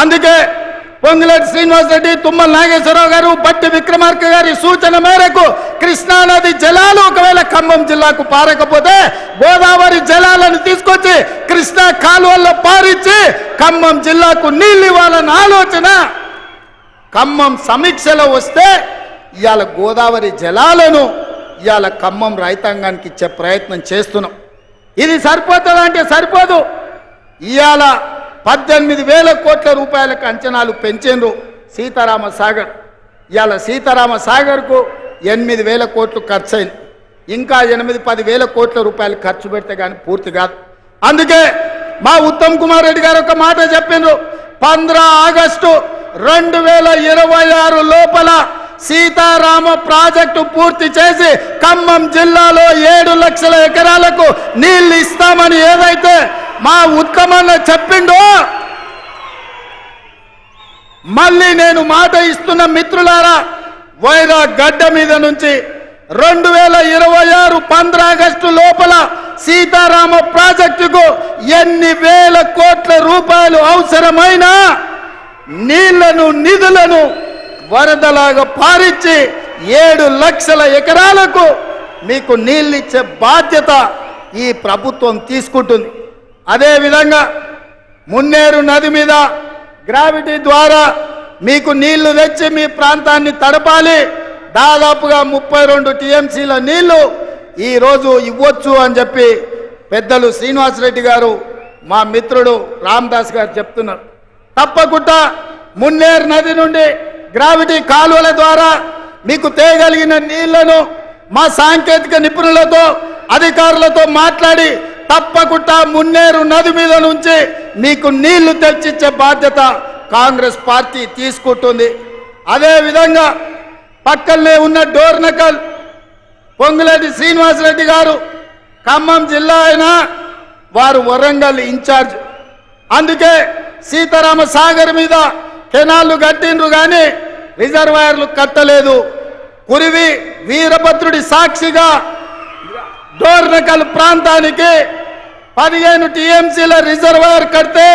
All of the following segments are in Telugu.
అందుకే పొంగులేటి శ్రీనివాసరెడ్డి తుమ్మల నాగేశ్వరరావు గారు బట్టి విక్రమార్క గారి సూచన మేరకు కృష్ణానది జలాలు ఒకవేళ ఖమ్మం జిల్లాకు పారకపోతే గోదావరి జలాలను తీసుకొచ్చి కృష్ణా కాలువల్లో పారించి ఖమ్మం జిల్లాకు నీళ్ళు ఇవ్వాలన్న ఆలోచన. ఖమ్మం సమీక్షలో వస్తే ఇవాళ గోదావరి జలాలను ఇవాళ ఖమ్మం రైతాంగానికి ఇచ్చే ప్రయత్నం చేస్తున్నాం. ఇది సరిపోతుందంటే సరిపోదు. ఇవాళ పద్దెనిమిది వేల కోట్ల రూపాయలకు అంచనాలు పెంచిండ్రు సీతారామ సాగర్. ఇవాళ సీతారామ సాగర్కు ఎనిమిది వేల కోట్లు ఖర్చు అయింది ఇంకా ఎనిమిది పది వేల కోట్ల రూపాయలు ఖర్చు పెడితే కానీ పూర్తి కాదు. అందుకే మా ఉత్తమ్ కుమార్ రెడ్డి గారు ఒక మాట చెప్పిండ్రు. పంద్రా ఆగస్టు రెండు వేల ఇరవై ఆరు లోపల సీతారామ ప్రాజెక్టు పూర్తి చేసి ఖమ్మం జిల్లాలో ఏడు లక్షల ఎకరాలకు నీళ్ళు ఇస్తామని ఏదైతే మా ఉత్తమన్న చెప్పిండో మళ్ళీ నేను మాట ఇస్తున్న మిత్రులారా వైరా గడ్డ మీద నుంచి రెండు వేల ఇరవై ఆరు పంద్రాగస్టు లోపల సీతారామ ప్రాజెక్టుకు ఎన్ని వేల కోట్ల రూపాయలు అవసరమైనా నీళ్ళను నిధులను వరదలాగా పారించి ఏడు లక్షల ఎకరాలకు మీకు నీళ్ళిచ్చే బాధ్యత ఈ ప్రభుత్వం తీసుకుంటుంది. అదేవిధంగా మున్నేరు నది మీద గ్రావిటీ ద్వారా మీకు నీళ్ళు తెచ్చి మీ ప్రాంతాన్ని తడపాలి. దాదాపుగా ముప్పై రెండు టీఎంసీల నీళ్ళు ఈరోజు ఇవ్వచ్చు అని చెప్పి పెద్దలు శ్రీనివాసరెడ్డి గారు మా మిత్రుడు రామదాస్ గారు చెప్తున్నారు. తప్పకుండా మున్నేరు నది నుండి గ్రావిటీ కాలువల ద్వారా మీకు తేగలిగిన నీళ్ళను మా సాంకేతిక నిపుణులతో అధికారులతో మాట్లాడి తప్పకుండా మున్నేరు నది మీద నుంచి మీకు నీళ్ళు తెచ్చిచ్చే బాధ్యత కాంగ్రెస్ పార్టీ తీసుకుంటుంది. అదేవిధంగా పక్కనే ఉన్న డోర్నకల్ పొంగులేటి శ్రీనివాసరెడ్డి గారు ఖమ్మం జిల్లా అయినా వారు వరంగల్ ఇన్ఛార్జ్. అందుకే సీతారామ సాగర్ మీద కెనాళ్ళు కట్టిండ్రు కానీ రిజర్వాయర్లు కట్టలేదు. కురివి వీరభద్రుడి సాక్షిగా డోర్నకల్ ప్రాంతానికి పదిహేను టీఎంసీల రిజర్వాయర్ కడితే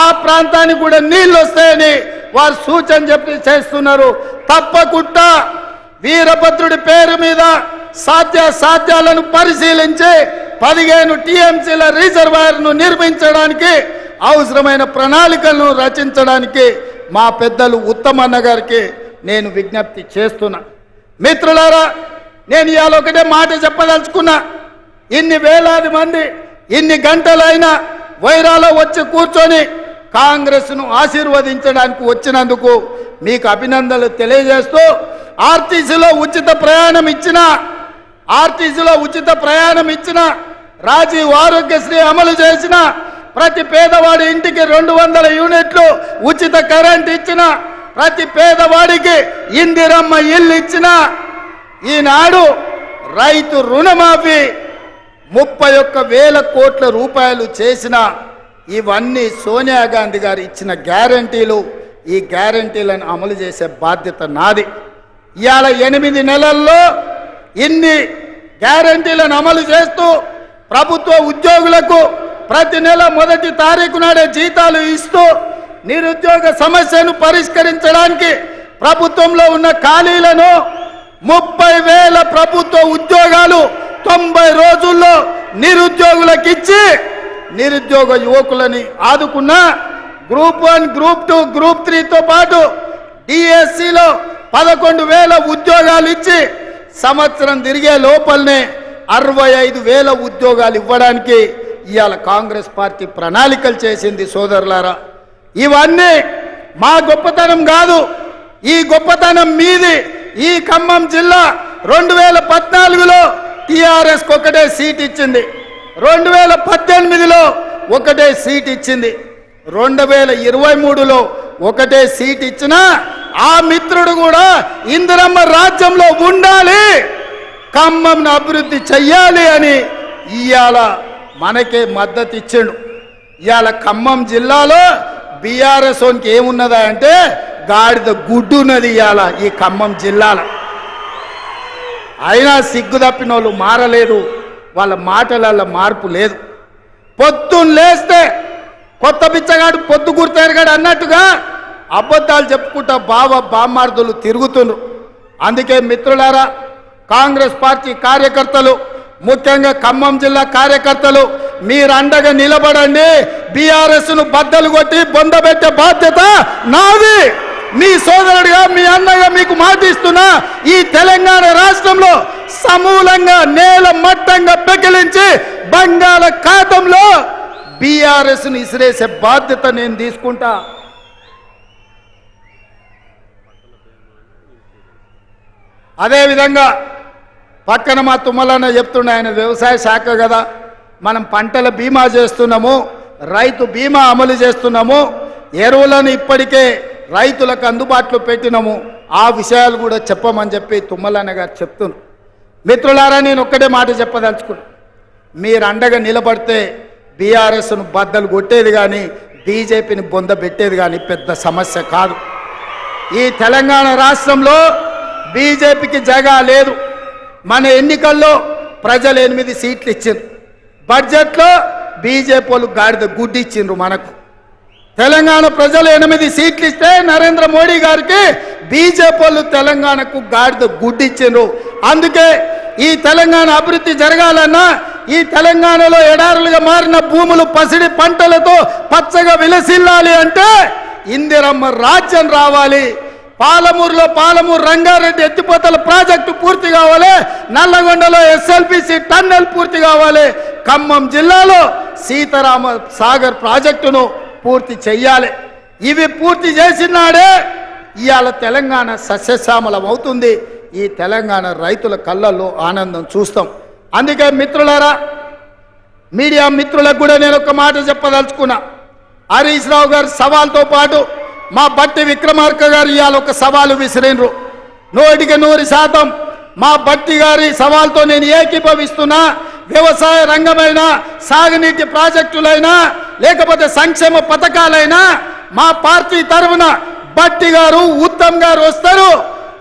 ఆ ప్రాంతానికి కూడా నీళ్ళు వస్తాయని వారు సూచన చెప్పి చేస్తున్నారు. తప్పకుండా వీరభద్రుడి పేరు మీద సాధ్య సాధ్యాలను పరిశీలించి పదిహేను టీఎంసీల రిజర్వాయర్ను నిర్మించడానికి అవసరమైన ప్రణాళికలను రచించడానికి మా పెద్దలు ఉత్తమన్న గారికి నేను విజ్ఞప్తి చేస్తున్నా. మిత్రులారా నేను ఇవాళ ఒకటే మాట చెప్పదలుచుకున్నా. ఇన్ని వేలాది మంది ఇన్ని గంటలైనా వైరాలో వచ్చి కూర్చొని కాంగ్రెస్ను ఆశీర్వదించడానికి వచ్చినందుకు మీకు అభినందనలు తెలియజేస్తూ ఆర్టీసీలో ఉచిత ప్రయాణం ఇచ్చిన ఆర్టీసీలో ఉచిత ప్రయాణం ఇచ్చిన రాజీవ్ ఆరోగ్యశ్రీ అమలు చేసిన ప్రతి పేదవాడి ఇంటికి రెండు వందల యూనిట్లు ఉచిత కరెంట్ ఇచ్చిన ప్రతి పేదవాడికి ఇందిరమ్మ ఇల్లు ఇచ్చిన ఈనాడు రైతు రుణమాఫీ ముప్పై ఒక్క వేల కోట్ల రూపాయలు చేసిన ఇవన్నీ సోనియా గాంధీ గారు ఇచ్చిన గ్యారంటీలు ఈ గ్యారంటీలను అమలు చేసే బాధ్యత నాది. ఇవాళ ఎనిమిది నెలల్లో ఇన్ని గ్యారంటీలను అమలు చేస్తూ ప్రభుత్వ ఉద్యోగులకు ప్రతి నెల మొదటి తారీఖు నాడే జీతాలు ఇస్తూ నిరుద్యోగ సమస్యను పరిష్కరించడానికి ప్రభుత్వంలో ఉన్న ఖాళీలను ముప్పై వేల ప్రభుత్వ ఉద్యోగాలు తొంభై రోజుల్లో నిరుద్యోగులకు ఇచ్చి నిరుద్యోగ యువకులని ఆదుకున్న group one group two group త్రీతో పాటు డిఎస్సిలో పదకొండు వేల ఉద్యోగాలు ఇచ్చి సంవత్సరం తిరిగే లోపలనే అరవై ఐదు వేల ఉద్యోగాలు ఇవ్వడానికి ఇవాళ కాంగ్రెస్ పార్టీ ప్రణాళికలు చేసింది సోదరులారా. ఇవన్నీ మా గొప్పతనం కాదు. ఈ గొప్పతనం మీది. ఈ ఖమ్మం జిల్లా రెండు వేల పద్నాలుగులో టిఆర్ఎస్ ఒకటే సీట్ ఇచ్చింది. రెండు వేల పద్దెనిమిదిలో ఒకటే సీట్ ఇచ్చింది. రెండు వేల ఇరవై మూడులో ఒకటే సీట్ ఇచ్చినా ఆ మిత్రుడు కూడా ఇందిరమ్మ రాజ్యంలో ఉండాలి ఖమ్మంను అభివృద్ధి చెయ్యాలి అని ఇవాళ మనకే మద్దతు ఇచ్చిండు. ఇవాళ ఖమ్మం జిల్లాలో బీఆర్ఎస్ ఓన్కి ఏమున్నదా అంటే గాడిద గుడ్డు ఉన్నది ఇవాళ ఈ ఖమ్మం జిల్లాలో. అయినా సిగ్గు తప్పిన వాళ్ళు మారలేదు. వాళ్ళ మాటలలో మార్పు లేదు. పొద్దున్న లేస్తే కొత్త బిచ్చగాడు పొద్దు గుర్తెరగాడు అన్నట్టుగా అబద్ధాలు చెప్పుకుంటా బావ బామ్మార్దులు తిరుగుతున్నారు అందుకే మిత్రులారా కాంగ్రెస్ పార్టీ కార్యకర్తలు ముఖ్యంగా ఖమ్మం జిల్లా కార్యకర్తలు మీరు అండగా నిలబడండి. బీఆర్ఎస్ను బద్దలు కొట్టి బొందబెట్టే బాధ్యత నాది. మీ సోదరుడిగా మీ అన్నగా మీకు మాటిస్తున్నా ఈ తెలంగాణ రాష్ట్రంలో సమూలంగా నేల మట్టంగా పెకిలించి బంగాళ ఖాతంలో బీఆర్ఎస్ని ఇసిరేసే బాధ్యత నేను తీసుకుంటా. అదేవిధంగా పక్కన మా తుమ్మలన్న చెప్తుండే ఆయన వ్యవసాయ శాఖ కదా మనం పంటల బీమా చేస్తున్నాము రైతు బీమా అమలు చేస్తున్నాము ఎరువులను ఇప్పటికే రైతులకు అందుబాటులో పెట్టినము. ఆ విషయాలు కూడా చెప్పమని చెప్పి తుమ్మలన్న గారు చెప్తున్నారు. మిత్రులారా నేను ఒక్కటే మాట చెప్పదలుచుకున్నా. మీరు అండగా నిలబడితే బీఆర్ఎస్ను బద్దలు కొట్టేది కానీ బీజేపీని బొంద పెట్టేది కానీ పెద్ద సమస్య కాదు. ఈ తెలంగాణ రాష్ట్రంలో బీజేపీకి జగా లేదు. మన ఎన్నికల్లో ప్రజలు ఎనిమిది సీట్లు ఇచ్చిండ్రు. బడ్జెట్లో బీజేపీ వాళ్ళు గాడిద గుడ్డిచ్చిండ్రు మనకు. తెలంగాణ ప్రజలు ఎనిమిది సీట్లు ఇస్తే నరేంద్ర మోడీ గారికి బీజేపీ వాళ్ళు తెలంగాణకు గాడిద గుడ్డిచ్చిండ్రు. అందుకే ఈ తెలంగాణ అభివృద్ధి జరగాలన్నా ఈ తెలంగాణలో ఎడారులుగా మారిన భూములు పసిడి పంటలతో పచ్చగా విలసిల్లాలి అంటే ఇందిరమ్మ రాజ్యం రావాలి. పాలమూరులో పాలమూరు రంగారెడ్డి ఎత్తిపోతల ప్రాజెక్టు పూర్తి కావాలి. నల్లగొండలో ఎస్ఎల్పిసి టన్నెల్ పూర్తి కావాలి. ఖమ్మం జిల్లాలో సీతారామ సాగర్ ప్రాజెక్టును పూర్తి చెయ్యాలి. ఇవి పూర్తి చేసినాడే ఇవాళ తెలంగాణ సస్యశ్యామలం అవుతుంది. ఈ తెలంగాణ రైతుల కళ్ళల్లో ఆనందం చూస్తాం. అందుకే మిత్రులారా మీడియా మిత్రులకు కూడా నేను ఒక మాట చెప్పదలుచుకున్నా. హరీష్ రావు గారు సవాల్తో పాటు మా బట్టి విక్రమార్క గారు ఇవాళ ఒక సవాలు విసిరినరు. నూటికి నూరు శాతం మా బట్టి గారి సవాల్తో నేను ఏకీభవిస్తున్నా. వ్యవసాయ రంగమైన సాగునీటి ప్రాజెక్టులైనా లేకపోతే సంక్షేమ పథకాలైనా మా పార్టీ తరఫున బట్టి గారు ఉత్తమ్ గారు వస్తారు.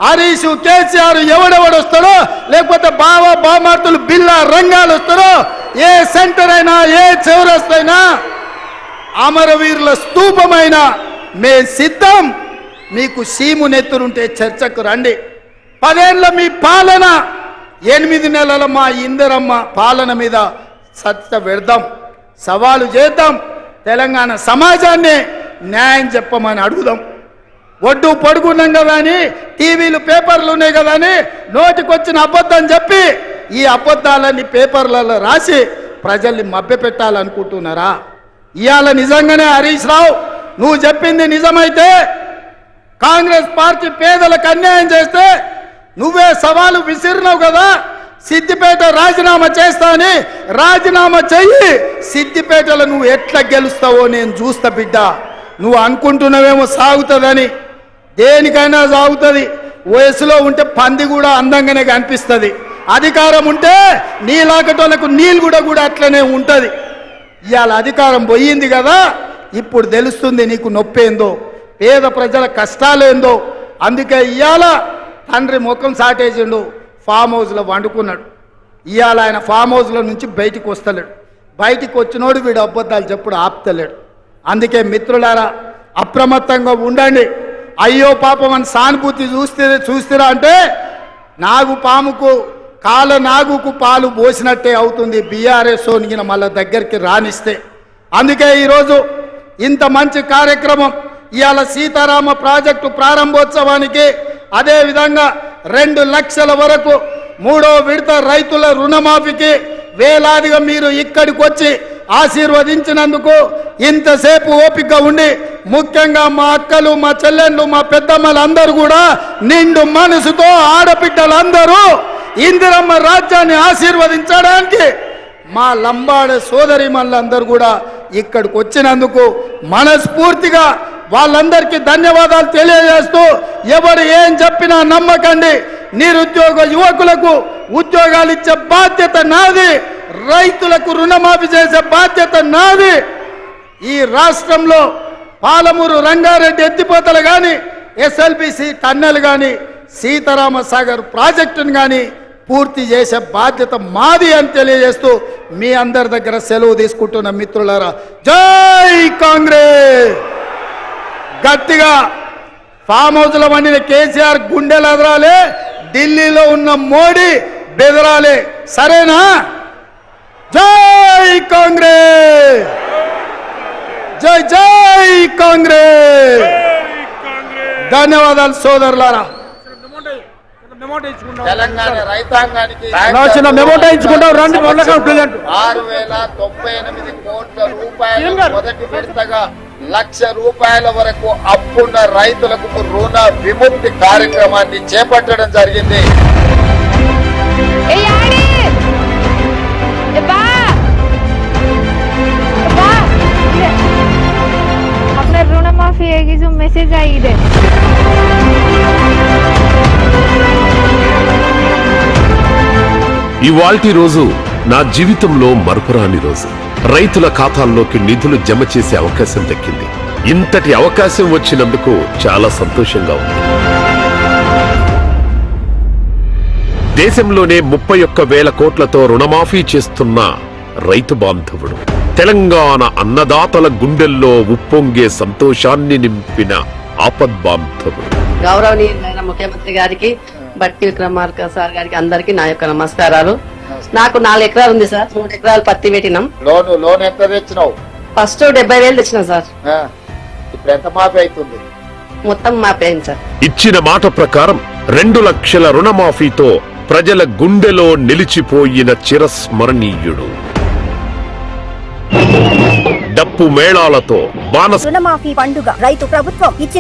హరీష్ కేసీఆర్ ఎవడెవడు వస్తాడో లేకపోతే బావ బామార్తులు బిల్లా రంగాలు వస్తారో ఏ సెంటర్ అయినా ఏ చౌరస్తైనా అమరవీరుల స్తూపమైన మే సిద్ధం. మీకు సీము నెత్తురుంటే చర్చకు రండి. పదేళ్ళ మీ పాలన ఎనిమిది నెలల మా ఇందరమ్మ పాలన మీద చర్చ పెడదాం. సవాలు చేద్దాం. తెలంగాణ సమాజాన్ని న్యాయం చెప్పమని అడుగుదాం. ఒడ్డు పడుకున్నాం కదా అని టీవీలు పేపర్లు ఉన్నాయి కదా అని నోటికొచ్చిన అబద్ధం చెప్పి ఈ అబద్ధాలన్నీ పేపర్లలో రాసి ప్రజల్ని మభ్యపెట్టాలనుకుంటున్నారా? ఇవాళ నిజంగానే హరీష్ రావు నువ్వు చెప్పింది నిజమైతే కాంగ్రెస్ పార్టీ పేదలకు అన్యాయం చేస్తే నువ్వే సవాలు విసిరినావు కదా. సిద్దిపేట రాజీనామా చేస్తాని రాజీనామా చెయ్యి. సిద్దిపేటలో నువ్వు ఎట్లా గెలుస్తావో నేను చూస్తా బిడ్డ. నువ్వు అనుకుంటున్నావేమో సాగుతుందని. దేనికైనా సాగుతుంది. వయసులో ఉంటే పంది కూడా అందంగానే కనిపిస్తుంది. అధికారం ఉంటే నీలాకటోళ్ళకు నీళ్ళు కూడా కూడా అట్లనే ఉంటుంది. ఇవాళ అధికారం పోయింది కదా ఇప్పుడు తెలుస్తుంది నీకు నొప్పేందో పేద ప్రజల కష్టాలేందో. అందుకే ఇవాళ తండ్రి ముఖం సాటేసిండు. ఫామ్ హౌస్లో వండుకున్నాడు. ఇవాళ ఆయన ఫామ్ హౌస్లో నుంచి బయటికి వస్తలేడు. బయటికి వచ్చినోడు వీడు అబద్ధాలు చెప్పుడు ఆపుతలేడు. అందుకే మిత్రులారా అప్రమత్తంగా ఉండండి. అయ్యో పాపం అని సానుభూతి చూస్తే చూస్తారా అంటే నాగు పాముకు కాల నాగుకు పాలు పోసినట్టే అవుతుంది బీఆర్ఎస్ సోనిగిన మళ్ళా దగ్గరికి రానిస్తే. అందుకే ఈరోజు ఇంత మంచి కార్యక్రమం ఇవాళ సీతారామ ప్రాజెక్టు ప్రారంభోత్సవానికి అదేవిధంగా రెండు లక్షల వరకు మూడో విడత రైతుల రుణమాఫీకి వేలాదిగా మీరు ఇక్కడికి వచ్చి ఆశీర్వదించినందుకు ఇంతసేపు ఓపిక ఉండి ముఖ్యంగా మా అక్కలు మా చెల్లెళ్ళు మా పెద్దమ్మలు అందరూ కూడా నిండు మనసుతో ఆడబిడ్డలందరూ ఇందిరమ్మ రాజ్యాన్ని ఆశీర్వదించడానికి మా లంబాడ సోదరి మళ్ళందరూ కూడా ఇక్కడికి వచ్చినందుకు మనస్ఫూర్తిగా వాళ్ళందరికీ ధన్యవాదాలు తెలియజేస్తూ ఎవరు ఏం చెప్పినా నమ్మకండి. నిరుద్యోగ యువకులకు ఉద్యోగాలు ఇచ్చే బాధ్యత నాది. రైతులకు రుణమాఫీ చేసే బాధ్యత నాది. ఈ రాష్ట్రంలో పాలమూరు రంగారెడ్డి ఎత్తిపోతలు కానీ ఎస్ఎల్బిసి టన్నెల్ కానీ సీతారామ సాగర్ ప్రాజెక్టును కానీ పూర్తి చేసే బాధ్యత మాది అని తెలియజేస్తూ మీ అందరి దగ్గర సెలవు తీసుకుంటున్న మిత్రులారా జై కాంగ్రెస్! గట్టిగా ఫామ్ హౌస్లో వండిన కేసీఆర్ గుండెలు ఎదరాలి ఢిల్లీలో ఉన్న మోడీ బెదరాలి. సరేనా? జై కాంగ్రెస్! జై జై కాంగ్రెస్! ధన్యవాదాలు సోదరులారా. తెలంగాణ రైతాంగానికి ఆరు వేల తొంభై ఎనిమిది కోట్ల రూపాయల మొదటి విడతగా లక్ష రూపాయల వరకు అప్పున్న రైతులకు రుణ విముక్తి కార్యక్రమాన్ని చేపట్టడం జరిగింది. రుణమాఫీ మెసేజ్ ఇవాల్టి రోజు నా జీవితంలో మరపురాని రోజు. రైతుల ఖాతాల్లోకి నిధులు జమ చేసే అవకాశం దక్కింది. ఇంతటి అవకాశం వచ్చినందుకు చాలా సంతోషంగా ఉంది. దేశంలోనే ముప్పై ఒక్క వేల కోట్లతో రుణమాఫీ చేస్తున్న రైతు బాంధవుడు. తెలంగాణ అన్నదాతల గుండెల్లో ఉప్పొంగే సంతోషాన్ని నింపిన ఆపద్ బాంధవుడు. గౌరవనీయులైన ముఖ్యమంత్రి గారికి బట్టి విక్రమార్క సార్ గారికి అందరికీ నా యొక్క నమస్కారాలు. నాకు నాలుగు ఎకరాలు ఉంది సార్. మూడు ఎకరాలు పత్తి పెట్టినాం. లోను లోన్ ఎంత తెచ్చినావు? ఫస్ట్ డెబ్బై వేలు తెచ్చినాం సార్. ఆ, ఇప్పుడు ఎంత మాఫీ అవుతుంది? మొత్తం మాపేయండి సార్. ఇచ్చిన మాట ప్రకారం రెండు లక్షల రుణమాఫీతో ప్రజల గుండెలో నిలిచిపోయిన చిరస్మరణీయుడు. డప్పు మేళాలతో బాణస రుణమాఫీ పండుగ రైతు ప్రభుత్వం ఇచ్చిన